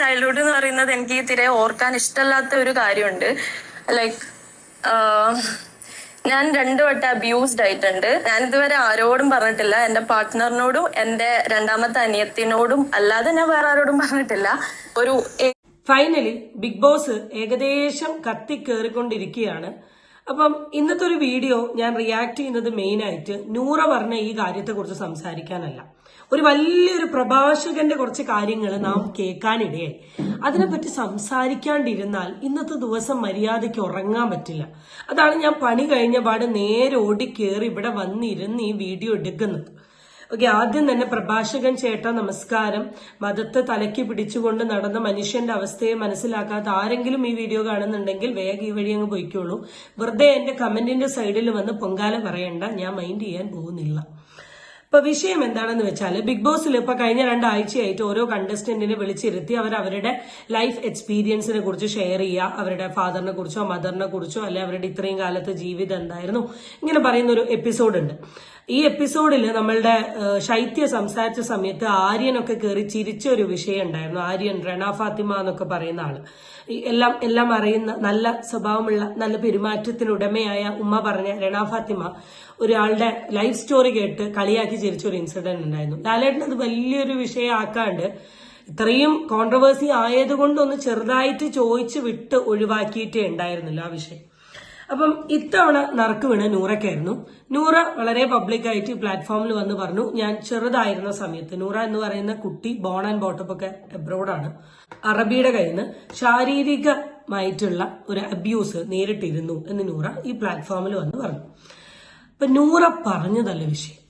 Childhood എന്ന് പറയുന്നത് എനിക്ക് തിരെ ഓർക്കാൻ ഇഷ്ടമല്ലാത്ത ഒരു കാര്യമുണ്ട്. ലൈക്ക് ഞാൻ രണ്ടു വട്ടം അബ്യൂസ്ഡ് ആയിട്ടുണ്ട്. ഞാൻ ഇതുവരെ ആരോടും പറഞ്ഞിട്ടില്ല. എന്റെ പാർട്ട്ണറിനോടും എന്റെ രണ്ടാമത്തെ അനിയത്തിനോടും അല്ലാതെ ഞാൻ വേറെ ആരോടും പറഞ്ഞിട്ടില്ല. ഒരു ഫൈനലി ബിഗ് ബോസ് ഏകദേശം കത്തി കത്തിക്കേറിക്കൊണ്ടിരിക്കുകയാണ് അപ്പം ഇന്നത്തെ ഒരു വീഡിയോ ഞാൻ റിയാക്ട് ചെയ്യുന്നത് മെയിനായിട്ട് നൂറ പറഞ്ഞ ഈ കാര്യത്തെക്കുറിച്ച് സംസാരിക്കാനല്ല. ഒരു വലിയൊരു പ്രഭാഷകന്റെ കുറച്ച് കാര്യങ്ങൾ നാം കേൾക്കാനിടയായി. അതിനെപ്പറ്റി സംസാരിക്കാണ്ടിരുന്നാൽ ഇന്നത്തെ ദിവസം മര്യാദയ്ക്ക് ഉറങ്ങാൻ പറ്റില്ല. അതാണ് ഞാൻ പണി കഴിഞ്ഞ പാട് നേരെ ഓടി കയറി ഇവിടെ വന്നിരുന്ന് ഈ വീഡിയോ എടുക്കുന്നത്. ഓക്കെ ആദ്യം തന്നെ പ്രഭാഷകൻ ചേട്ട നമസ്കാരം. മതത്തെ തലയ്ക്ക് പിടിച്ചുകൊണ്ട് നടന്ന മനുഷ്യന്റെ അവസ്ഥയെ മനസ്സിലാക്കാത്ത ആരെങ്കിലും ഈ വീഡിയോ കാണുന്നുണ്ടെങ്കിൽ വേഗം ഈ വഴി അങ്ങ് പോയിക്കോളൂ. വെറുതെ എന്റെ കമന്റിന്റെ സൈഡിൽ വന്ന് പൊങ്കാല പറയണ്ട. ഞാൻ മൈൻഡ് ചെയ്യാൻ പോകുന്നില്ല. ഇപ്പൊ വിഷയം എന്താണെന്ന് വെച്ചാൽ ബിഗ് ബോസിൽ ഇപ്പൊ കഴിഞ്ഞ രണ്ടാഴ്ചയായിട്ട് ഓരോ കണ്ടസ്റ്റന്റിനെ വിളിച്ചിരുത്തി അവർ അവരുടെ ലൈഫ് എക്സ്പീരിയൻസിനെ കുറിച്ച് ഷെയർ ചെയ്യുക. അവരുടെ ഫാദറിനെ കുറിച്ചോ മദറിനെ കുറിച്ചോ അല്ലെ അവരുടെ ഇത്രയും കാലത്തെ ജീവിതം എന്തായിരുന്നു? ഇങ്ങനെ പറയുന്ന ഒരു എപ്പിസോഡ് ഉണ്ട്. ഈ എപ്പിസോഡിൽ നമ്മളുടെ ശൈത്യ സംസാരിച്ച സമയത്ത് ആര്യനൊക്കെ കയറി ചിരിച്ച ഒരു വിഷയം ഉണ്ടായിരുന്നു. ആര്യൻ റണ ഫാത്തിമ എന്നൊക്കെ പറയുന്ന ആൾ. എല്ലാം എല്ലാം അറിയുന്ന നല്ല സ്വഭാവമുള്ള നല്ല പെരുമാറ്റത്തിനുടമയായ ഉമ്മ പറഞ്ഞ റണ ഫാത്തിമ. ഒരാളുടെ ലൈഫ് സ്റ്റോറി കേട്ട് കളിയാക്കി ചിരിച്ച ഒരു ഇൻസിഡന്റ് ഉണ്ടായിരുന്നു. ലാലേട്ടൻ അത് വലിയൊരു വിഷയമാക്കാണ്ട് ഇത്രയും കോൺട്രവേഴ്സി ആയതുകൊണ്ട് ഒന്ന് ചെറുതായിട്ട് ചോദിച്ചു വിട്ട് ഒഴിവാക്കിയിട്ടേ ഉണ്ടായിരുന്നില്ല ആ വിഷയം. അപ്പം ഇത്തവണ നറുക്ക് വീണ് നൂറയ്ക്കായിരുന്നു നൂറ വളരെ പബ്ലിക്കായിട്ട് പ്ലാറ്റ്ഫോമിൽ വന്ന് പറഞ്ഞു ഞാൻ ചെറുതായിരുന്ന സമയത്ത് നൂറ എന്ന് പറയുന്ന കുട്ടി ബോൺ ആൻഡ് ബോട്ടപ്പ് ഒക്കെ എബ്രോഡാണ് അറബിയുടെ കയ്യിൽ നിന്ന് ശാരീരികമായിട്ടുള്ള ഒരു അബ്യൂസ് നേരിട്ടിരുന്നു എന്ന് നൂറ ഈ പ്ലാറ്റ്ഫോമിൽ വന്ന് പറഞ്ഞു. അപ്പൊ നൂറ പറഞ്ഞതല്ല വിഷയം.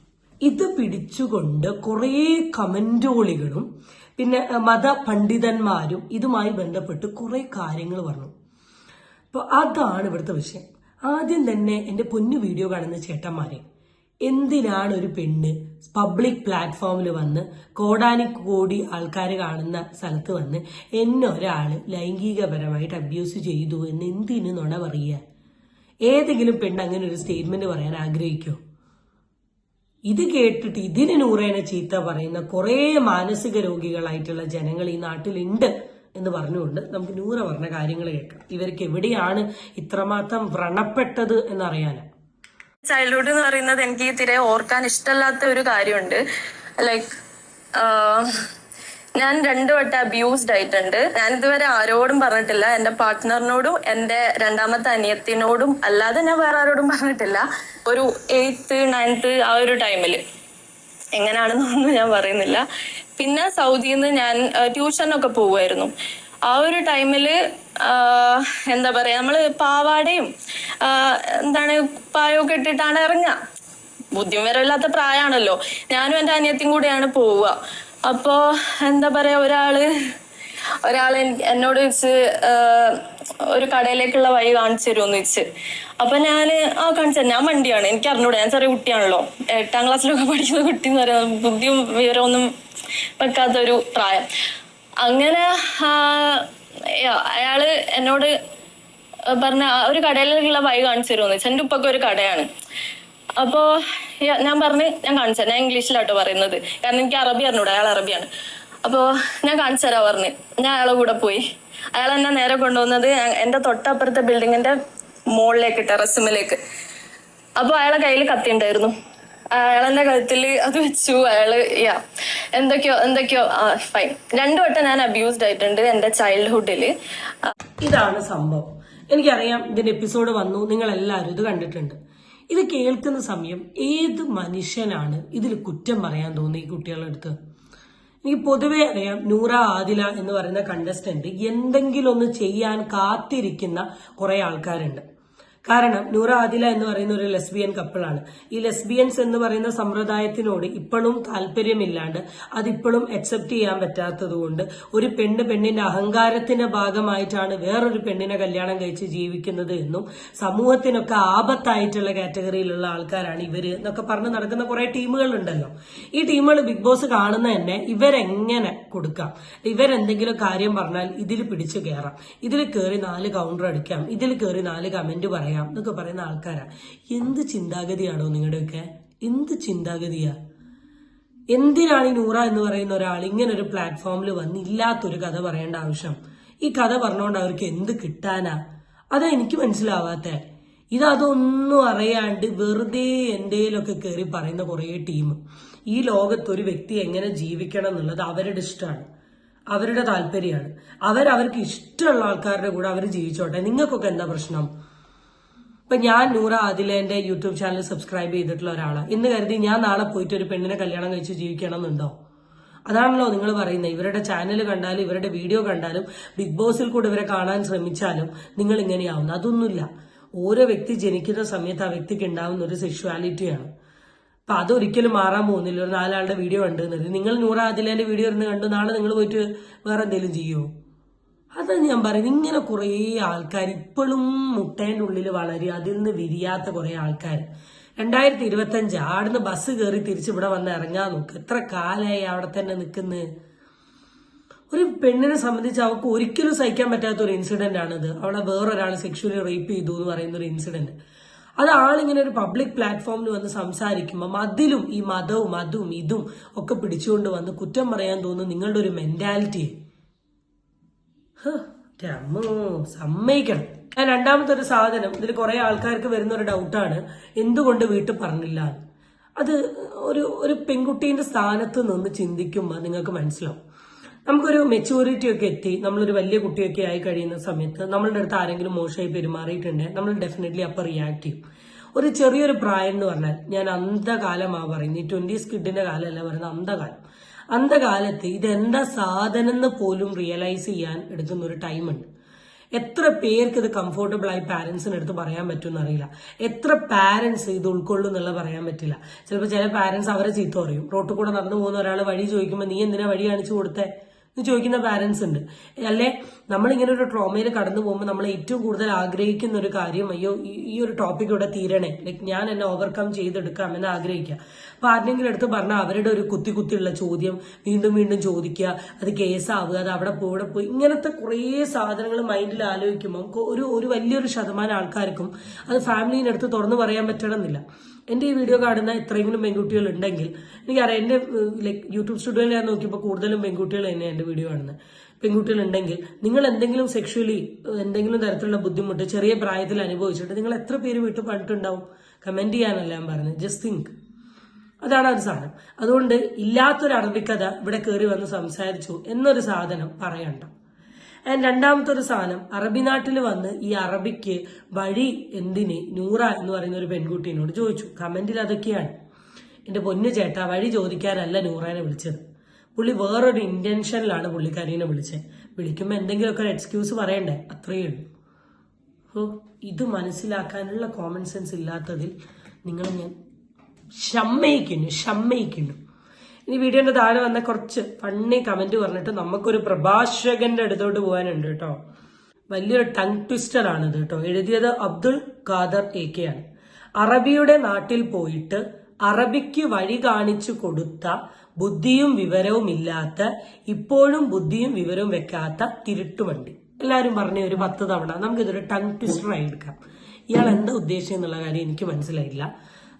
ഇത് പിടിച്ചുകൊണ്ട് കുറേ കമന്റോളികളും പിന്നെ മത പണ്ഡിതന്മാരും ഇതുമായി ബന്ധപ്പെട്ട് കുറെ കാര്യങ്ങൾ പറഞ്ഞു. അപ്പൊ അതാണ് ഇവിടുത്തെ വിഷയം. ആദ്യം തന്നെ എന്റെ പൊന്നു വീഡിയോ കാണുന്ന ചേട്ടന്മാരെ എന്തിനാണ് ഒരു പെണ്ണ് പബ്ലിക് പ്ലാറ്റ്ഫോമിൽ വന്ന് കോടാനി കോടി ആൾക്കാർ കാണുന്ന സ്ഥലത്ത് വന്ന് എന്നെ ഒരാൾ ലൈംഗികപരമായിട്ട് അബ്യൂസ് ചെയ്തു എന്ന് എന്തിനു നുണ പറയുക? ഏതെങ്കിലും പെണ്ണ് അങ്ങനെ ഒരു സ്റ്റേറ്റ്മെന്റ് പറയാൻ ആഗ്രഹിക്കോ? ഇത് കേട്ടിട്ട് ഇതിന് നൂറേനെ ചീത്ത പറയുന്ന കുറേ മാനസിക രോഗികളായിട്ടുള്ള ജനങ്ങൾ ഈ നാട്ടിലുണ്ട് എന്ന് പറഞ്ഞുകൊണ്ട് നമുക്ക് നൂറ പറഞ്ഞ കാര്യങ്ങൾ കേൾക്കാം. ഇവർക്ക് എവിടെയാണ് ഇത്രമാത്രം വ്രണപ്പെട്ടത് എന്നറിയാനാ? ചൈൽഡ്ഹുഡ് എന്ന് പറയുന്നത് എനിക്ക് തീരെ ഓർക്കാൻ ഇഷ്ടമല്ലാത്ത ഒരു കാര്യമുണ്ട്. ലൈക്ക് ഞാൻ രണ്ടു വട്ടം അബ്യൂസ്ഡ് ആയിട്ടുണ്ട്. ഞാൻ ഇതുവരെ ആരോടും പറഞ്ഞിട്ടില്ല. എന്റെ പാർട്ട്ണറിനോടും എന്റെ രണ്ടാമത്തെ അനിയത്തിനോടും അല്ലാതെ ഞാൻ വേറെ ആരോടും പറഞ്ഞിട്ടില്ല. ഒരു എയ്ത്ത് നയൻത്ത് ആ ഒരു ടൈമിൽ എങ്ങനെയാണെന്നൊന്നും ഞാൻ പറയുന്നില്ല. പിന്നെ സൗദിയിൽ നിന്ന് ഞാൻ ട്യൂഷനൊക്കെ പോവുമായിരുന്നു. ആ ഒരു ടൈമിൽ എന്താ പറയാ നമ്മൾ പാവാടയും എന്താണ് പായൊക്കെ ഇട്ടിട്ടാണ് ഇറങ്ങുക. ബുദ്ധിമുട്ടില്ലാത്ത പ്രായമാണല്ലോ ഞാനും എന്റെ അനിയത്തിയും കൂടെയാണ് പോവുക. അപ്പോ എന്താ പറയാ ഒരാൾ ഒരാൾ എന്നോട് വെച്ച് ഒരു കടയിലേക്കുള്ള വഴി കാണിച്ചു തരുമെന്ന് വെച്ച്. അപ്പൊ ഞാൻ ആ കാണിച്ചു ഞാൻ വണ്ടിയാണ്. എനിക്ക് അറിഞ്ഞൂടെ. ഞാൻ ചെറിയ കുട്ടിയാണല്ലോ. എട്ടാം ക്ലാസ്സിലൊക്കെ പഠിക്കുന്ന കുട്ടി എന്ന് പറയുന്നത് ബുദ്ധിയും വിവരമൊന്നും വെക്കാത്ത ഒരു പ്രായം. അങ്ങനെ അയാൾ എന്നോട് പറഞ്ഞ ഒരു കടയിലേക്കുള്ള വഴി കാണിച്ചു തരുമെന്ന് വെച്ചാൽ എന്റെ ഉപ്പൊക്കെ ഒരു കടയാണ്. അപ്പോ ഞാൻ പറഞ്ഞ് ഞാൻ കാണിച്ചു. ഞാൻ ഇംഗ്ലീഷിലാട്ടോ പറയുന്നത്. കാരണം എനിക്ക് അറബി അറിഞ്ഞൂടെ. അയാൾ അറബിയാണ്. അപ്പോ ഞാൻ കാണിച്ചു തരാ പറഞ്ഞ്. ഞാൻ അയാളെ കൂടെ പോയി. അയാൾ എന്നെ നേരെ കൊണ്ടുവന്നത് എന്റെ തൊട്ടപ്പുറത്തെ ബിൽഡിങ്ങിന്റെ മുകളിലേക്ക് ടെറസിമിലേക്ക്. അപ്പൊ അയാളെ കയ്യിൽ കത്തി ഉണ്ടായിരുന്നു. അയാളെന്റെ കഴുത്തിൽ അത് വെച്ചു. അയാൾ യാ എന്തൊക്കെയോ എന്തൊക്കെയോ ഫൈൻ രണ്ടു വട്ടം ഞാൻ അബ്യൂസ്ഡ് ആയിട്ടുണ്ട് എന്റെ ചൈൽഡ്ഹുഡിൽ ഇതാണ് സംഭവം. എനിക്കറിയാം ഇതിന്റെ എപ്പിസോഡ് വന്നു. നിങ്ങൾ എല്ലാവരും ഇത് കണ്ടിട്ടുണ്ട്. ഇത് കേൾക്കുന്ന സമയം ഏത് മനുഷ്യനാണ് ഇതിൽ കുറ്റം പറയാൻ തോന്നി ഈ കുട്ടികളുടെ അടുത്ത്? എനിക്ക് പൊതുവെ അറിയാം നൂറ ആദില എന്ന് പറയുന്ന കണ്ടസ്റ്റന്റ് എന്തെങ്കിലും ഒന്ന് ചെയ്യാൻ കാത്തിരിക്കുന്ന കുറെ ആൾക്കാരുണ്ട്. കാരണം നൂറ ആദില എന്ന് പറയുന്ന ഒരു ലെസ്ബിയൻ കപ്പിളാണ് ഈ ലെസ്ബിയൻസ് എന്ന് പറയുന്ന സമ്പ്രദായത്തിനോട് ഇപ്പോഴും താല്പര്യമില്ലാണ്ട് അതിപ്പോഴും അക്സെപ്റ്റ് ചെയ്യാൻ പറ്റാത്തതുകൊണ്ട് ഒരു പെണ്ണ് പെണ്ണിന്റെ അഹങ്കാരത്തിന്റെ ഭാഗമായിട്ടാണ് വേറൊരു പെണ്ണിനെ കല്യാണം കഴിച്ച് ജീവിക്കുന്നത് എന്നും സമൂഹത്തിനൊക്കെ ആപത്തായിട്ടുള്ള കാറ്റഗറിയിലുള്ള ആൾക്കാരാണ് ഇവർ എന്നൊക്കെ പറഞ്ഞ് നടക്കുന്ന കുറെ ടീമുകൾ ഉണ്ടല്ലോ ഈ ടീമുകൾ ബിഗ് ബോസ് കാണുന്ന തന്നെ ഇവരെങ്ങനെ കൊടുക്കാം? ഇവരെന്തെങ്കിലും കാര്യം പറഞ്ഞാൽ ഇതിൽ പിടിച്ചു കയറാം ഇതിൽ കയറി നാല് കൗണ്ടർ അടിക്കാം. ഇതിൽ കയറി നാല് കമന്റ് പറയാം എന്നൊക്കെ പറയുന്ന ആൾക്കാരാ. എന്ത് ചിന്താഗതിയാണോ നിങ്ങളുടെയൊക്കെ? എന്ത് ചിന്താഗതിയാ? എന്തിനാണ് ഈ നൂറ എന്ന് പറയുന്ന ഒരാൾ ഇങ്ങനെ ഒരു പ്ലാറ്റ്ഫോമിൽ വന്ന് ഇല്ലാത്തൊരു കഥ പറയേണ്ട ആവശ്യം? ഈ കഥ പറഞ്ഞുകൊണ്ട് അവർക്ക് എന്ത് കിട്ടാനാ? അതാ എനിക്ക് മനസ്സിലാവാത്തെ. അതൊന്നും അറിയാണ്ട് വെറുതെ എന്തേലൊക്കെ കയറി പറയുന്ന കുറേ ടീം. ഈ ലോകത്ത് ഒരു വ്യക്തി എങ്ങനെ ജീവിക്കണം എന്നുള്ളത് അവരുടെ ഇഷ്ടമാണ് അവരുടെ താല്പര്യമാണ്. അവർക്ക് ഇഷ്ടമുള്ള ആൾക്കാരുടെ കൂടെ അവർ ജീവിച്ചോട്ടെ. നിങ്ങൾക്കൊക്കെ എന്താ പ്രശ്നം? ഇപ്പൊ ഞാൻ നൂറ അതിലെന്റെ യൂട്യൂബ് ചാനൽ സബ്സ്ക്രൈബ് ചെയ്തിട്ടുള്ള ഒരാളാണ് ഇന്ന് കരുതി ഞാൻ നാളെ പോയിട്ട് ഒരു പെണ്ണിനെ കല്യാണം കഴിച്ച് ജീവിക്കണം എന്നുണ്ടോ അതാണല്ലോ നിങ്ങൾ പറയുന്നത്. ഇവരുടെ ചാനൽ കണ്ടാലും ഇവരുടെ വീഡിയോ കണ്ടാലും ബിഗ് ബോസിൽ കൂടെ ഇവരെ കാണാൻ ശ്രമിച്ചാലും നിങ്ങൾ ഇങ്ങനെയാവുന്നു അതൊന്നുമില്ല. ഓരോ വ്യക്തി ജനിക്കുന്ന സമയത്ത് ആ വ്യക്തിക്ക് ഉണ്ടാവുന്ന ഒരു സെക്ഷുവാലിറ്റിയാണ് അപ്പൊ അതൊരിക്കലും മാറാൻ പോകുന്നില്ല. ഒരു നാലാളുടെ വീഡിയോ കണ്ടെന്നത് നിങ്ങൾ നൂറ അതിലെ വീഡിയോ ഇരുന്ന് കണ്ടു നാളെ നിങ്ങൾ പോയിട്ട് വേറെ എന്തെങ്കിലും ചെയ്യുമോ അതാ ഞാൻ പറയുന്നത് ഇങ്ങനെ കുറേ ആൾക്കാർ ഇപ്പോഴും മുട്ടേന്റെ ഉള്ളിൽ വളരും അതിൽ നിന്ന് വിരിയാത്ത കുറേ ആൾക്കാർ രണ്ടായിരത്തി ഇരുപത്തി അഞ്ച് ആടുന്ന് ബസ് കയറി തിരിച്ച് ഇവിടെ വന്ന് ഇറങ്ങാൻ നോക്ക്. എത്ര കാലമായി അവിടെ തന്നെ നിൽക്കുന്നത് ഒരു പെണ്ണിനെ സംബന്ധിച്ച് അവൾക്ക് ഒരിക്കലും സഹിക്കാൻ പറ്റാത്ത ഒരു ഇൻസിഡന്റ് ആണിത്. അവളെ വേറൊരാൾ സെക്ഷുവലി റേപ്പ് ചെയ്തു എന്ന് പറയുന്ന ഒരു ഇൻസിഡന്റ് അത് ആളിങ്ങനെ ഒരു പബ്ലിക് പ്ലാറ്റ്ഫോമിൽ വന്ന് സംസാരിക്കുമ്പം അതിലും ഈ മതവും അതും ഇതും ഒക്കെ പിടിച്ചുകൊണ്ട് വന്ന് കുറ്റം പറയാൻ തോന്നുന്നു നിങ്ങളുടെ ഒരു മെന്റാലിറ്റി സമ്മതിക്കണം. ഞാൻ രണ്ടാമത്തെ ഒരു സാധനം ഇതിൽ കുറേ ആൾക്കാർക്ക് വരുന്ന ഒരു ഡൗട്ടാണ് എന്തുകൊണ്ട് വീട്ടിൽ പറഞ്ഞില്ല അത് ഒരു ഒരു പെൺകുട്ടീന്റെ സ്ഥാനത്ത് നിന്ന് ചിന്തിക്കുമ്പോൾ നിങ്ങൾക്ക് മനസ്സിലാവും. നമുക്കൊരു മെച്യൂരിറ്റി ഒക്കെ എത്തി നമ്മളൊരു വലിയ കുട്ടിയൊക്കെ ആയി കഴിയുന്ന സമയത്ത് നമ്മളുടെ അടുത്ത് ആരെങ്കിലും മോശമായി പെരുമാറിയിട്ടുണ്ടെങ്കിൽ നമ്മൾ ഡെഫിനറ്റ്ലി അപ്പോൾ റിയാക്ട് ചെയ്യും. ഒരു ചെറിയൊരു പ്രായം എന്ന് പറഞ്ഞാൽ ഞാൻ അന്ധകാലമാണ് പറയുന്നത് ഈ ട്വന്റീസ് കിഡിന്റെ കാലമല്ല പറയുന്നത് അന്ധകാലം. അന്ധകാലത്ത് ഇതെന്താ സാധനം എന്ന് പോലും റിയലൈസ് ചെയ്യാൻ എടുക്കുന്ന ഒരു ടൈം ഉണ്ട്. എത്ര പേർക്ക് ഇത് കംഫർട്ടബിൾ ആയി പാരന്റ്സിന് എടുത്ത് പറയാൻ പറ്റുമെന്ന് അറിയില്ല. എത്ര പാരന്റ്സ് ഇത് ഉൾക്കൊള്ളും എന്നുള്ള പറയാൻ പറ്റില്ല. ചിലപ്പോൾ ചില പാരന്റ്സ് അവരെ ചീത്ത പറയും. റോട്ടിൽ കൂടെ നടന്നു പോകുന്ന ഒരാൾ വഴി ചോദിക്കുമ്പോൾ നീ എന്തിനാ വഴി കാണിച്ചു കൊടുത്തേ? എന്ന് ചോദിക്കുന്ന പാരന്റ്സ് ഉണ്ട്. അല്ലെ? നമ്മളിങ്ങനെ ഒരു ട്രോമയിൽ കടന്നു പോകുമ്പോൾ നമ്മൾ ഏറ്റവും കൂടുതൽ ആഗ്രഹിക്കുന്ന ഒരു കാര്യം അയ്യോ ഈ- ഒരു ടോപ്പിക് ഇവിടെ തീരണേ. ലൈക്ക് ഞാൻ എന്നെ ഓവർകം ചെയ്തെടുക്കാം എന്ന് ആഗ്രഹിക്കുക. അപ്പൊ ആരുടെങ്കിലും എടുത്ത് പറഞ്ഞാൽ അവരുടെ ഒരു കുത്തി കുത്തിയുള്ള ചോദ്യം വീണ്ടും വീണ്ടും ചോദിക്കുക അത് കേസാവുക അത് അവിടെ പോയി ഇവിടെ പോയി. ഇങ്ങനത്തെ കുറേ സാധനങ്ങൾ മൈൻഡിൽ ആലോചിക്കുമ്പോൾ ഒരു ഒരു വലിയൊരു ശതമാനം ആൾക്കാർക്കും അത് ഫാമിലീന്റെ അടുത്ത് തുറന്നു പറയാൻ പറ്റണമെന്നില്ല. എന്റെ ഈ വീഡിയോ കാണുന്ന എത്രയെങ്കിലും പെൺകുട്ടികൾ ഉണ്ടെങ്കിൽ എനിക്കറിയാം എന്റെ ലൈക്ക് യൂട്യൂബ് സ്റ്റുഡിയോയിൽ ഞാൻ നോക്കിയപ്പോൾ കൂടുതലും പെൺകുട്ടികൾ തന്നെയാണ് എന്റെ വീഡിയോ കാണുന്നത്. പെൺകുട്ടികൾ ഉണ്ടെങ്കിൽ നിങ്ങൾ എന്തെങ്കിലും സെക്ഷുവലി എന്തെങ്കിലും തരത്തിലുള്ള ബുദ്ധിമുട്ട് ചെറിയ പ്രായത്തിൽ അനുഭവിച്ചിട്ട് നിങ്ങൾ എത്ര പേര് വീട്ടിൽ പറഞ്ഞിട്ടുണ്ടാവും കമന്റ് ചെയ്യാനല്ല ഞാൻ പറഞ്ഞത്. ജസ്റ്റ് തിങ്ക് അതാണ് ഒരു സാധനം. അതുകൊണ്ട് ഇല്ലാത്തൊരു അറബിക്കഥ ഇവിടെ കയറി വന്ന് സംസാരിച്ചു എന്നൊരു സാധനം പറയണ്ട. ആൻഡ് രണ്ടാമത്തെ ഒരു സാധനം അറബി നാട്ടിൽ വന്ന് ഈ അറബിക്ക് വഴി എന്തിന്? നൂറ എന്ന് പറയുന്ന ഒരു പെൺകുട്ടീനോട് ചോദിച്ചു. കമന്റിൽ അതൊക്കെയാണ്. എന്റെ പൊന്നു ചേട്ടാ വഴി ചോദിക്കാനല്ല നൂറേനെ വിളിച്ചത്. പുള്ളി വേറൊരു ഇന്റൻഷനിലാണ് പുള്ളിക്കാരീനെ വിളിച്ചത് വിളിക്കുമ്പോൾ എന്തെങ്കിലുമൊക്കെ ഒരു എക്സ്ക്യൂസ് പറയണ്ടേ? അത്രയേ ഉള്ളൂ. ഓ ഇത് മനസ്സിലാക്കാനുള്ള കോമൺ സെൻസ് ഇല്ലാത്തതിൽ നിങ്ങൾ ഞാൻ ഷമ്മയിക്കുന്നു ഷമ്മയിക്കുന്നു ഇനി വീഡിയോന്റെ താഴെ വന്ന കുറച്ച് ഫണ്ണി കമന്റ് പറഞ്ഞിട്ട് നമുക്കൊരു പ്രഭാഷകന്റെ അടുത്തോട്ട് പോകാനുണ്ട് കേട്ടോ. വലിയൊരു ടങ് ട്വിസ്റ്റർ ആണ് കേട്ടോ. എഴുതിയത് അബ്ദുൾ ഖാദർ എ കെ ആണ്. അറബിയുടെ നാട്ടിൽ പോയിട്ട് അറബിക്ക് വഴി കാണിച്ചു കൊടുത്ത ബുദ്ധിയും വിവരവും ഇല്ലാത്ത ഇപ്പോഴും ബുദ്ധിയും വിവരവും വെക്കാത്ത തിരുട്ടുവണ്ടി. എല്ലാവരും പറഞ്ഞ ഒരു പത്ത് തവണ നമുക്കിതൊരു ടങ് ട്വിസ്റ്ററായി എടുക്കാം. ഇയാൾ എന്താ ഉദ്ദേശം എന്നുള്ള കാര്യം എനിക്ക് മനസ്സിലായില്ല.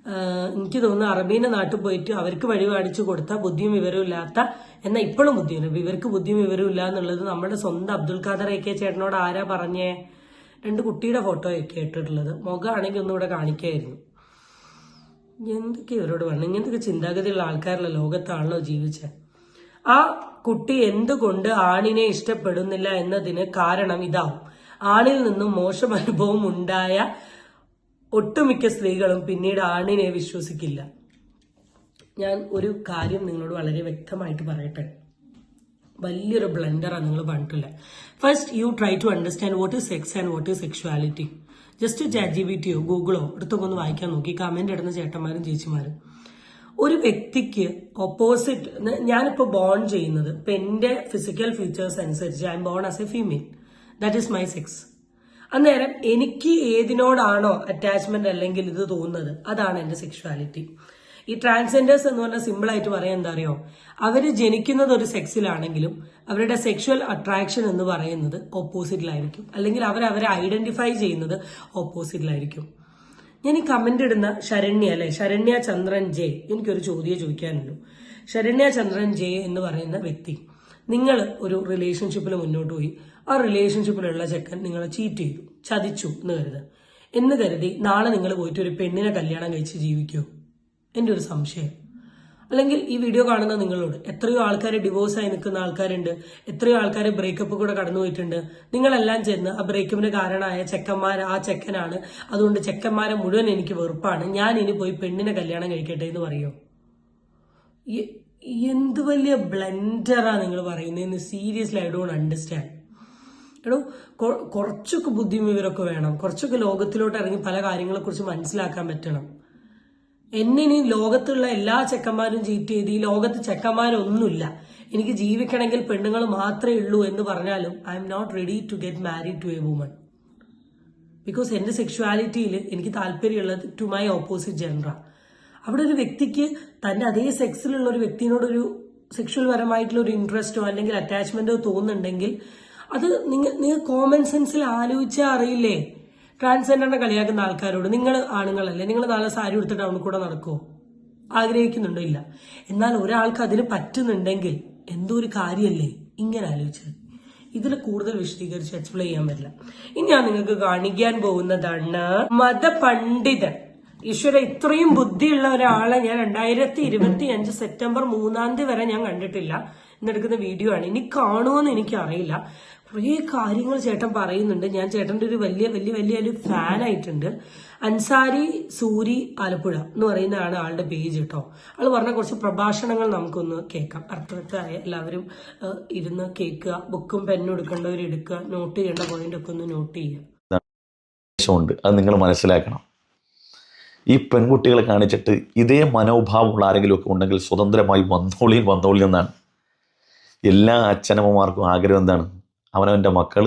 എനിക്ക് തോന്നുന്നു അറബീന്റെ നാട്ടിൽ പോയിട്ട് അവർക്ക് വഴി കാണിച്ചു കൊടുത്ത ബുദ്ധിയും വിവരവും ഇല്ലാത്ത എന്നാൽ ഇപ്പോഴും ബുദ്ധിയില്ല ഇവർക്ക് ബുദ്ധിയും വിവരവും ഇല്ല എന്നുള്ളത് നമ്മുടെ സ്വന്തം അബ്ദുൽ ഖാദർ എ കെ ചേട്ടനോട് ആരാ പറഞ്ഞേ? രണ്ട് കുട്ടിയുടെ ഫോട്ടോ ഒക്കെ ഇട്ടിട്ടുള്ളത്. മുഖമാണെങ്കിൽ ഒന്നും ഇവിടെ കാണിക്കായിരുന്നു. എന്തൊക്കെ ഇവരോട് പറഞ്ഞു? ഇങ്ങനത്തെ ചിന്താഗതിയുള്ള ആൾക്കാരുള്ള ലോകത്താണല്ലോ ജീവിച്ചത് ആ കുട്ടി എന്തുകൊണ്ട് ആണിനെ ഇഷ്ടപ്പെടുന്നില്ല എന്നതിന് കാരണം ഇതാവും. ആണിൽ നിന്നും മോശം അനുഭവം ഉണ്ടായ ഒട്ടുമിക്ക സ്ത്രീകളും പിന്നീട് ആണിനെ വിശ്വസിക്കില്ല. ഞാൻ ഒരു കാര്യം നിങ്ങളോട് വളരെ വ്യക്തമായിട്ട് പറയട്ടെ. വലിയൊരു ബ്ലണ്ടറാണ് നിങ്ങൾ പറഞ്ഞിട്ടില്ല first you try to understand what is sex and what is sexuality just chat G B ടിയോ ഗൂഗിളോ എടുത്തൊക്കെ ഒന്ന് വായിക്കാൻ നോക്കി. കമന്റ് ഇടുന്ന ചേട്ടന്മാരും ചേച്ചിമാരും. ഒരു വ്യക്തിക്ക് ഓപ്പോസിറ്റ് ഞാനിപ്പോൾ ബോൺ ചെയ്യുന്നത് ഇപ്പൊ എന്റെ ഫിസിക്കൽ ഫീച്ചേഴ്സ് അനുസരിച്ച് I'm born as a female that is my sex അന്നേരം എനിക്ക് ഏതിനോടാണോ അറ്റാച്ച്മെന്റ് അല്ലെങ്കിൽ ഇത് തോന്നുന്നത്? അതാണ് എന്റെ സെക്ഷുവാലിറ്റി ഈ ട്രാൻസ്ജെൻഡേഴ്സ് എന്ന് പറഞ്ഞാൽ സിമ്പിൾ ആയിട്ട് പറയാൻ എന്താ അറിയോ? അവർ ജനിക്കുന്നത് ഒരു സെക്സിലാണെങ്കിലും അവരുടെ സെക്ഷുവൽ അട്രാക്ഷൻ എന്ന് പറയുന്നത് ഓപ്പോസിറ്റിലായിരിക്കും അല്ലെങ്കിൽ അവർ അവരെ ഐഡന്റിഫൈ ചെയ്യുന്നത് ഓപ്പോസിറ്റിലായിരിക്കും ഞാൻ ഈ കമന്റ് ഇടുന്ന ശരണ്യ അല്ലെ? ശരണ്യ ചന്ദ്രൻ ജെ. എനിക്കൊരു ചോദ്യം ചോദിക്കാനുള്ളൂ ശരണ്യ ചന്ദ്രൻ ജെ എന്ന് പറയുന്ന വ്യക്തി. നിങ്ങൾ ഒരു റിലേഷൻഷിപ്പിൽ മുന്നോട്ട് പോയി. ആ റിലേഷൻഷിപ്പിലുള്ള ചെക്കൻ നിങ്ങളെ ചീറ്റ് ചെയ്തു. ചതിച്ചു എന്ന് കരുത്. എന്ന് കരുതി നാളെ നിങ്ങൾ പോയിട്ട് ഒരു പെണ്ണിനെ കല്യാണം കഴിച്ച് ജീവിക്കുമോ എന്റെ ഒരു സംശയം. അല്ലെങ്കിൽ ഈ വീഡിയോ കാണുന്ന നിങ്ങളോട് എത്രയോ ആൾക്കാർ ഡിവോഴ്സായി നിൽക്കുന്ന ആൾക്കാരുണ്ട്. എത്രയോ ആൾക്കാർ ബ്രേക്കപ്പ് കൂടെ കടന്നു പോയിട്ടുണ്ട്. നിങ്ങളെല്ലാം ചെന്ന് ആ ബ്രേക്കപ്പിന് കാരണമായ ചെക്കന്മാർ ആ ചെക്കനാണ്. അതുകൊണ്ട് ചെക്കന്മാരെ മുഴുവൻ എനിക്ക് വെറുപ്പാണ്. ഞാൻ ഇനി പോയി പെണ്ണിനെ കല്യാണം കഴിക്കട്ടെ എന്ന് പറയുമോ എന്ത് വലിയ ബ്ലൻഡറാണ് നിങ്ങൾ പറയുന്നതെന്ന് സീരിയസ്ലി ഐ ഡോണ്ട് അണ്ടർസ്റ്റാൻഡ്. എടോ കുറച്ചൊക്കെ ബുദ്ധിയും വേണം. കുറച്ചൊക്കെ ലോകത്തിലോട്ട് ഇറങ്ങി പല കാര്യങ്ങളെക്കുറിച്ച് മനസ്സിലാക്കാൻ പറ്റണം. എന്നെ ഇനി ലോകത്തുള്ള എല്ലാ ചെക്കന്മാരും ചീറ്റ് ചെയ്ത് ഈ ലോകത്ത് ചെക്കന്മാരൊന്നുമില്ല. എനിക്ക് ജീവിക്കണമെങ്കിൽ പെണ്ണുങ്ങൾ മാത്രമേ ഉള്ളൂ എന്ന് പറഞ്ഞാലും I'm not ready to get married to a woman. Because എന്റെ സെക്ഷുവാലിറ്റിയിൽ എനിക്ക് താല്പര്യമുള്ളത് ടു മൈ ഓപ്പോസിറ്റ് ജെൻഡറ. അവിടെ ഒരു വ്യക്തിക്ക് തന്റെ അതേ സെക്സിലുള്ള ഒരു വ്യക്തിയോടൊരു സെക്ഷൽ പരമായിട്ടുള്ള ഒരു ഇൻട്രസ്റ്റോ അല്ലെങ്കിൽ അറ്റാച്ച്മെന്റോ തോന്നുന്നുണ്ടെങ്കിൽ അത് നിങ്ങൾ നിങ്ങൾ കോമൺ സെൻസിൽ ആലോചിച്ചാൽ അറിയില്ലേ? ട്രാൻസ്ജെൻഡറിനെ കളിയാക്കുന്ന ആൾക്കാരോട് നിങ്ങൾ ആണുങ്ങളല്ലേ? നിങ്ങൾ നാളെ സാരി എടുത്തിട്ട് ടൗണിൽ കൂടെ നടക്കുമോ ആഗ്രഹിക്കുന്നുണ്ടോ ഇല്ല? എന്നാൽ ഒരാൾക്ക് അതിന് പറ്റുന്നുണ്ടെങ്കിൽ എന്തോ ഒരു കാര്യമല്ലേ ഇങ്ങനെ ആലോചിച്ചത്. ഇതിൽ കൂടുതൽ വിശദീകരിച്ച് എക്സ്പ്ലെയിൻ ചെയ്യാൻ പറ്റില്ല. ഇനി ഞാൻ നിങ്ങൾക്ക് കാണിക്കാൻ പോകുന്നതാണ് മതപണ്ഡിതൻ. ഈശ്വര ഇത്രയും ബുദ്ധിയുള്ള ഒരാളെ ഞാൻ രണ്ടായിരത്തി ഇരുപത്തി അഞ്ച് സെപ്റ്റംബർ മൂന്നാം തീയതി വരെ ഞാൻ കണ്ടിട്ടില്ല. എന്നെടുക്കുന്ന വീഡിയോ ആണ്. ഇനി കാണുമെന്ന് എനിക്കറിയില്ല. കുറേ കാര്യങ്ങൾ ചേട്ടൻ പറയുന്നുണ്ട്. ഞാൻ ചേട്ടന്റെ ഒരു വലിയ വലിയ വലിയ ഒരു ഫാൻ ആയിട്ടുണ്ട്. അൻസാരി സൂരി ആലപ്പുഴ എന്ന് പറയുന്നതാണ് ആളുടെ പേജ് കേട്ടോ. ആൾ പറഞ്ഞ കുറച്ച് പ്രഭാഷണങ്ങൾ നമുക്കൊന്ന് കേൾക്കാം. അർത്ഥവത്തായ എല്ലാവരും ഇരുന്ന് കേൾക്കുക. ബുക്കും പെന്നും എടുക്കേണ്ടവർ എടുക്കുക. നോട്ട് ചെയ്യേണ്ട പോയിന്റ് ഒക്കെ ഒന്ന് നോട്ട് ചെയ്യുക. അത് നിങ്ങൾ മനസ്സിലാക്കണം. ഈ പെൺകുട്ടികളെ കാണിച്ചിട്ട് ഇതേ മനോഭാവമുള്ള ആരെങ്കിലുമൊക്കെ ഉണ്ടെങ്കിൽ സ്വതന്ത്രമായി വന്നോളി വന്നോളി എന്നാണ് എല്ലാ അച്ഛനമ്മമാർക്കും ആഗ്രഹം എന്താണ്? അവനവന്റെ മക്കൾ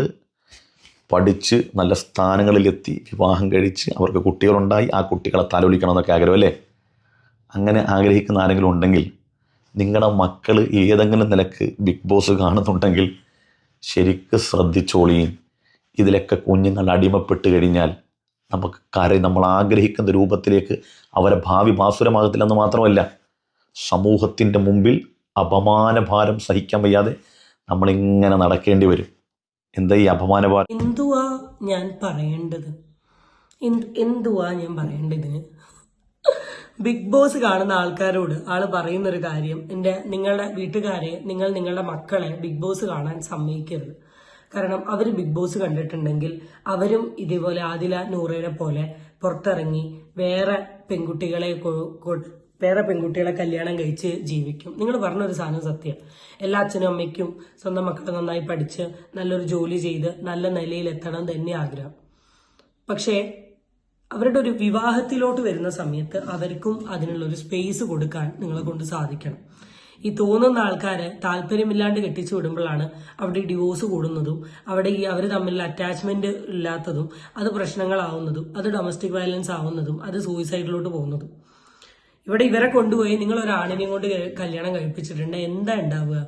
പഠിച്ച് നല്ല സ്ഥാനങ്ങളിലെത്തി വിവാഹം കഴിച്ച് അവർക്ക് കുട്ടികളുണ്ടായി ആ കുട്ടികളെ താലോലിക്കണം എന്നൊക്കെ ആഗ്രഹം അല്ലേ? അങ്ങനെ ആഗ്രഹിക്കുന്ന ആരെങ്കിലും ഉണ്ടെങ്കിൽ നിങ്ങളുടെ മക്കൾ ഏതെങ്കിലും നിലയ്ക്ക് ബിഗ് ബോസ് കാണുന്നുണ്ടെങ്കിൽ ശരിക്ക് ശ്രദ്ധിച്ചോളിയും ഇതിലൊക്കെ കുഞ്ഞുങ്ങൾ അടിമപ്പെട്ട് കഴിഞ്ഞാൽ നമുക്ക് കാര്യം നമ്മൾ ആഗ്രഹിക്കുന്ന രൂപത്തിലേക്ക് അവരെ ഭാവി ഭാസുരമാകത്തില്ലെന്ന് മാത്രമല്ല സമൂഹത്തിന്റെ മുമ്പിൽ അപമാനഭാരം സഹിക്കാൻ വയ്യാതെ നമ്മളിങ്ങനെ നടക്കേണ്ടി വരും. എന്താ ഈ അപമാനഭാരം എന്തുവാ ഞാൻ പറയേണ്ടത്? എന്ത്- എന്തുവാ ഞാൻ പറയേണ്ടതിന്? ബിഗ് ബോസ് കാണുന്ന ആൾക്കാരോട് ആൾ പറയുന്നൊരു കാര്യം എന്റെ നിങ്ങളുടെ വീട്ടുകാരെ നിങ്ങൾ നിങ്ങളുടെ മക്കളെ ബിഗ് ബോസ് കാണാൻ സമ്മതിക്കരുത്. കാരണം അവർ ബിഗ് ബോസ് കണ്ടിട്ടുണ്ടെങ്കിൽ അവരും ഇതേപോലെ ആദില നൂറേനെ പോലെ പുറത്തിറങ്ങി വേറെ പെൺകുട്ടികളെ വേറെ പെൺകുട്ടികളെ കല്യാണം കഴിച്ച് ജീവിക്കും. നിങ്ങൾ പറഞ്ഞൊരു സാധനം സത്യം. എല്ലാ അച്ഛനും അമ്മയ്ക്കും സ്വന്തം മക്കളെ നന്നായി പഠിച്ച് നല്ലൊരു ജോലി ചെയ്ത് നല്ല നിലയിൽ എത്തണം തന്നെ ആഗ്രഹം. പക്ഷേ അവരുടെ ഒരു വിവാഹത്തിലോട്ട് വരുന്ന സമയത്ത് അവർക്കും അതിനുള്ളൊരു സ്പേസ് കൊടുക്കാൻ നിങ്ങളെ കൊണ്ട് സാധിക്കണം. ഈ തോന്നുന്ന ആൾക്കാരെ താല്പര്യമില്ലാണ്ട് കെട്ടിച്ചു വിടുമ്പോഴാണ് അവിടെ ഡിവോഴ്സ് കൂടുന്നതും അവിടെ ഈ അവർ തമ്മിലുള്ള അറ്റാച്ച്മെന്റ് ഇല്ലാത്തതും അത് പ്രശ്നങ്ങളാവുന്നതും അത് ഡൊമസ്റ്റിക് വയലൻസ് ആവുന്നതും അത് സൂയിസൈഡിലോട്ട് പോകുന്നതും. ഇവിടെ ഇവരെ കൊണ്ടുപോയി നിങ്ങൾ ഒരു ആണിനെയും കൊണ്ട് കല്യാണം കഴിപ്പിച്ചിട്ടുണ്ട്. എന്താ ഉണ്ടാവുക?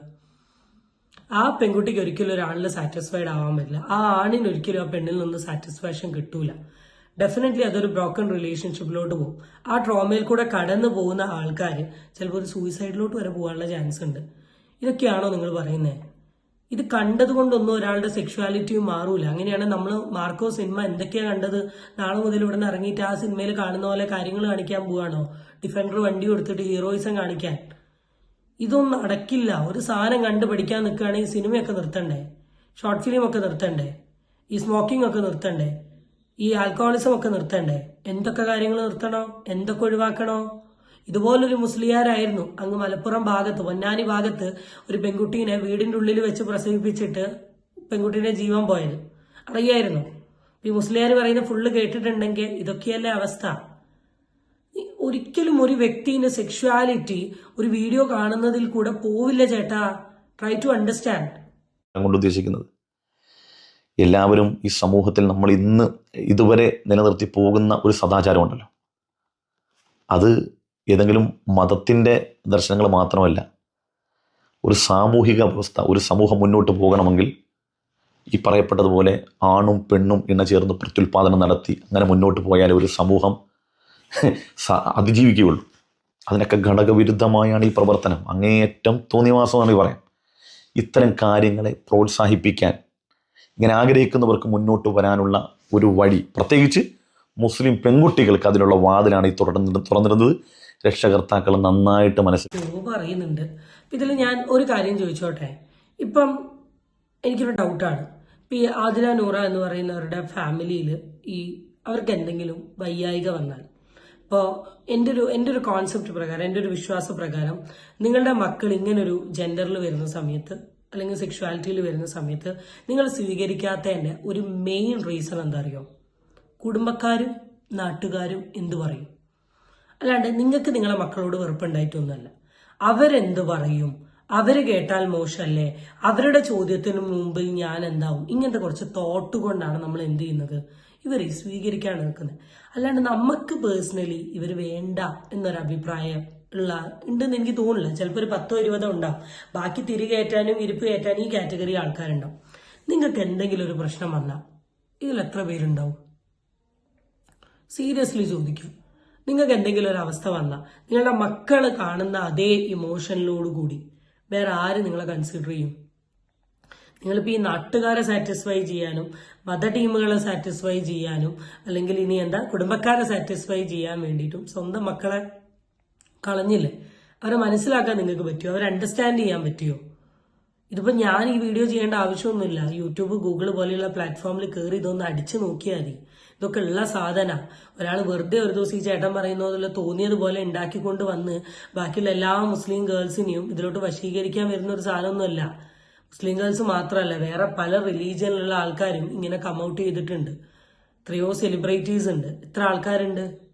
ആ പെൺകുട്ടിക്ക് ഒരിക്കലും ഒരാണിൽ സാറ്റിസ്ഫൈഡ് ആവാൻ പറ്റില്ല. ആ ആണിന് ഒരിക്കലും ആ പെണ്ണിൽ നിന്ന് സാറ്റിസ്ഫാക്ഷൻ കിട്ടൂല. ഡെഫിനറ്റ്ലി അതൊരു ബ്രോക്കൺ റിലേഷൻഷിപ്പിലോട്ട് പോകും. ആ ട്രോമയിൽ കൂടെ കടന്നു പോകുന്ന ആൾക്കാർ ചിലപ്പോൾ ഒരു സൂയിസൈഡിലോട്ട് വരെ പോകാനുള്ള ചാൻസ് ഉണ്ട്. ഇതൊക്കെയാണോ നിങ്ങൾ പറയുന്നത് ഇത് കണ്ടതുകൊണ്ടൊന്നും ഒരാളുടെ സെക്ഷുവാലിറ്റിയും മാറൂല. അങ്ങനെയാണ് നമ്മൾ മാർക്കോ സിനിമ എന്തൊക്കെയാ കണ്ടത്? നാളെ മുതൽ ഇവിടെ നിന്ന് ഇറങ്ങിയിട്ട് ആ സിനിമയിൽ കാണുന്ന പോലെ കാര്യങ്ങൾ കാണിക്കാൻ പോവാണോ? ഡിഫൻഡർ വണ്ടി കൊടുത്തിട്ട് ഹീറോയിസം കാണിക്കാൻ. ഇതൊന്നും അടക്കില്ല ഒരു സാധനം കണ്ട് പഠിക്കാൻ നിൽക്കുകയാണെങ്കിൽ സിനിമയൊക്കെ നിർത്തണ്ടേ? ഷോർട്ട് ഫിലിം ഒക്കെ നിർത്തണ്ടേ? ഈ സ്മോക്കിംഗ് ഒക്കെ നിർത്തണ്ടേ? ഈ ആൽക്കഹോളിസം ഒക്കെ നിർത്തണ്ടേ? എന്തൊക്കെ കാര്യങ്ങൾ നിർത്തണോ? എന്തൊക്കെ ഒഴിവാക്കണോ? ഇതുപോലൊരു മുസ്ലിയാരായിരുന്നു. അങ്ങ് മലപ്പുറം ഭാഗത്ത് പൊന്നാനി ഭാഗത്ത് ഒരു പെൺകുട്ടീനെ വീടിന്റെ ഉള്ളിൽ വെച്ച് പ്രസവിപ്പിച്ചിട്ട് പെൺകുട്ടീനെ ജീവൻ പോയത്. അറിയായിരുന്നു? ഈ മുസ്ലിയാർ പറയുന്ന ഫുള്ള് കേട്ടിട്ടുണ്ടെങ്കിൽ ഇതൊക്കെയല്ലേ അവസ്ഥ. ഒരിക്കലും ഒരു വ്യക്തിന്റെ സെക്ഷുവാലിറ്റി ഒരു വീഡിയോ കാണുന്നതിൽ കൂടെ പോവില്ല ചേട്ടാ. ട്രൈ ടു അണ്ടർസ്റ്റാൻഡ് ഉദ്ദേശിക്കുന്നത് എല്ലാവരും ഈ സമൂഹത്തിൽ നമ്മൾ ഇന്ന് ഇതുവരെ നിലനിർത്തി പോകുന്ന ഒരു സദാചാരമുണ്ടല്ലോ. അത് ഏതെങ്കിലും മതത്തിന്റെ ദർശനങ്ങൾ മാത്രമല്ല ഒരു സാമൂഹിക അവസ്ഥ ഒരു സമൂഹം മുന്നോട്ട് പോകണമെങ്കിൽ ഈ പറയപ്പെട്ടതുപോലെ ആണും പെണ്ണും ഇണ ചേർന്ന് പ്രത്യുൽപാദനം നടത്തി അങ്ങനെ മുന്നോട്ട് പോയാലേ ഒരു സമൂഹം അതിജീവിക്കുകയുള്ളൂ. അതിനൊക്കെ ഘടകവിരുദ്ധമായാണ് ഈ പ്രവർത്തനം. അങ്ങേയറ്റം തോന്നിവാസമെന്ന് പറയാം ഇത്തരം കാര്യങ്ങളെ പ്രോത്സാഹിപ്പിക്കാൻ ഇങ്ങനെ ആഗ്രഹിക്കുന്നവർക്ക് മുന്നോട്ട് വരാനുള്ള ഒരു വഴി. പ്രത്യേകിച്ച് മുസ്ലിം പെൺകുട്ടികൾക്ക് അതിനുള്ള വാതിലാണ് ഈ തുറന്നിരുന്നത് തുറന്നിരുന്നത്. രക്ഷകർത്താക്കൾ നന്നായിട്ട് മനസ്സിലാക്കി പറയുന്നുണ്ട്. ഇതിൽ ഞാൻ ഒരു കാര്യം ചോദിച്ചോട്ടെ? ഇപ്പം എനിക്കൊരു ഡൗട്ടാണ്. ഇപ്പം ഈ ആദില നൂറ എന്ന് പറയുന്നവരുടെ ഫാമിലിയിൽ ഈ അവർക്ക് എന്തെങ്കിലും വയ്യായിക വന്നാൽ ഇപ്പോൾ എന്റെ ഒരു എന്റെ ഒരു കോൺസെപ്റ്റ് പ്രകാരം എന്റെ ഒരു വിശ്വാസ പ്രകാരം നിങ്ങളുടെ മക്കൾ ഇങ്ങനൊരു ജെൻഡറിൽ വരുന്ന സമയത്ത് അല്ലെങ്കിൽ സെക്ഷുവാലിറ്റിയിൽ വരുന്ന സമയത്ത് നിങ്ങൾ സ്വീകരിക്കാത്തതിന്റെ ഒരു മെയിൻ റീസൺ എന്താ അറിയോ കുടുംബക്കാരും നാട്ടുകാരും എന്തു പറയും? അല്ലാണ്ട് നിങ്ങൾക്ക് നിങ്ങളുടെ മക്കളോട് വെറുപ്പുണ്ടായിട്ടൊന്നുമല്ല. അവരെന്ത് പറയും? അവർ കേട്ടാൽ മോശമല്ലേ? അവരുടെ ചോദ്യത്തിന് മുമ്പിൽ ഞാൻ എന്താവും? ഇങ്ങനത്തെ കുറച്ച് തോട്ട് കൊണ്ടാണ് നമ്മൾ എന്ത് ചെയ്യുന്നത്? ഇവരെ സ്വീകരിക്കാൻ നിൽക്കുന്നത്. അല്ലാണ്ട് നമുക്ക് പേഴ്സണലി ഇവർ വേണ്ട എന്നൊരു അഭിപ്രായം ഉള്ള ഉണ്ടെന്ന് എനിക്ക് തോന്നുന്നില്ല. ചിലപ്പോൾ ഒരു പത്തോ ഇരുപതോ ഉണ്ടാവും. ബാക്കി തിരി കയറ്റാനും ഇരിപ്പ് കയറ്റാനും ഈ കാറ്റഗറി ആൾക്കാരുണ്ടാവും. നിങ്ങൾക്ക് എന്തെങ്കിലും ഒരു പ്രശ്നം വന്നാൽ ഇതിൽ എത്ര പേരുണ്ടാവും? സീരിയസ്ലി ചോദിക്കും. നിങ്ങൾക്ക് എന്തെങ്കിലും ഒരു അവസ്ഥ വന്നാൽ നിങ്ങളുടെ മക്കൾ കാണുന്ന അതേ ഇമോഷനിലോട് കൂടി വേറെ ആര് നിങ്ങളെ കൺസിഡർ ചെയ്യും? നിങ്ങളിപ്പോൾ ഈ നാട്ടുകാരെ സാറ്റിസ്ഫൈ ചെയ്യാനും മത ടീമുകളെ സാറ്റിസ്ഫൈ ചെയ്യാനും അല്ലെങ്കിൽ ഇനി എന്താ കുടുംബക്കാരെ സാറ്റിസ്ഫൈ ചെയ്യാൻ വേണ്ടിയിട്ടും സ്വന്തം മക്കളെ കളഞ്ഞില്ലേ? അവരെ മനസ്സിലാക്കാൻ നിങ്ങൾക്ക് പറ്റുമോ അവരെ അണ്ടർസ്റ്റാൻഡ് ചെയ്യാൻ പറ്റുമോ ഇതിപ്പോൾ ഞാൻ ഈ വീഡിയോ ചെയ്യേണ്ട ആവശ്യമൊന്നുമില്ല. യൂട്യൂബ് ഗൂഗിൾ പോലെയുള്ള പ്ലാറ്റ്ഫോമിൽ കയറി ഇതൊന്ന് അടിച്ചു നോക്കിയാൽ മതി. ഇതൊക്കെ ഉള്ള സാധന. ഒരാൾ വെറുതെ ഒരു ദിവസം ഈ ചേട്ടൻ പറയുന്നതിൽ തോന്നിയതുപോലെ ഉണ്ടാക്കിക്കൊണ്ട് വന്ന് ബാക്കിയുള്ള എല്ലാ മുസ്ലിം ഗേൾസിനെയും ഇതിലോട്ട് വശീകരിക്കാൻ വരുന്ന ഒരു സാധനമൊന്നുമല്ല. മുസ്ലിം ഗേൾസ് മാത്രമല്ല വേറെ പല റിലീജിയനിലുള്ള ആൾക്കാരും ഇങ്ങനെ കമൗട്ട് ചെയ്തിട്ടുണ്ട്. എത്രയോ സെലിബ്രിറ്റീസ് ഉണ്ട്. ഇത്ര ആൾക്കാരുണ്ട്?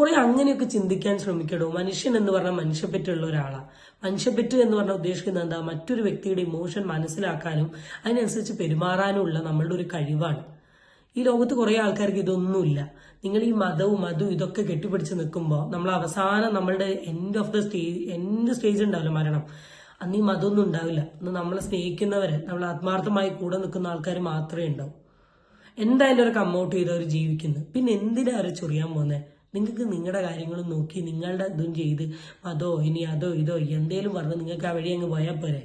കുറെ അങ്ങനെയൊക്കെ ചിന്തിക്കാൻ ശ്രമിക്കടോ? മനുഷ്യൻ എന്ന് പറഞ്ഞാൽ മനുഷ്യപ്പറ്റുള്ള ഒരാളാണ് മനുഷ്യപ്പറ്റ് എന്ന് പറഞ്ഞാൽ ഉദ്ദേശിക്കുന്നത് എന്താ? മറ്റൊരു വ്യക്തിയുടെ ഇമോഷൻ മനസ്സിലാക്കാനും അതിനനുസരിച്ച് പെരുമാറാനും ഉള്ള നമ്മളുടെ ഒരു കഴിവാണ്. ഈ ലോകത്ത് കുറെ ആൾക്കാർക്ക് ഇതൊന്നുമില്ല. നിങ്ങൾ ഈ മതവും അതും ഇതൊക്കെ കെട്ടിപ്പിടിച്ച് നിൽക്കുമ്പോൾ നമ്മൾ അവസാനം നമ്മളുടെ end of the stage end stage ഉണ്ടാവില്ല മരണം. അന്ന് ഈ മതമൊന്നും ഉണ്ടാവില്ല. അന്ന് നമ്മളെ സ്നേഹിക്കുന്നവരെ നമ്മൾ ആത്മാർത്ഥമായി കൂടെ നിൽക്കുന്ന ആൾക്കാർ മാത്രമേ ഉണ്ടാവും. എന്തായാലും അവർ കമ്മൗട്ട് ചെയ്തവർ ജീവിക്കുന്നത് പിന്നെ എന്തിനാ അവർ ചൊറിയാൻ പോകുന്നത് നിങ്ങൾക്ക് നിങ്ങളുടെ കാര്യങ്ങളും നോക്കി നിങ്ങളുടെ ഇതും ചെയ്ത് അതോ ഇനി അതോ ഇതോ എന്തേലും പറഞ്ഞ് നിങ്ങൾക്ക് ആ വഴി അങ്ങ് പോയാൽ പോരെ.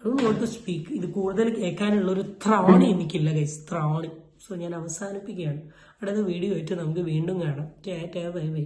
അതുകൊണ്ട് ടു സ്പീക്ക് ഇത് കൂടുതൽ കേൾക്കാനുള്ള ഒരു ത്രാണി എനിക്കില്ല ഗൈസ് ത്രാണി. സോ ഞാൻ അവസാനിപ്പിക്കുകയാണ്. അടുത്ത വീഡിയോ ആയിട്ട് നമുക്ക് വീണ്ടും കാണാം. Bye bye.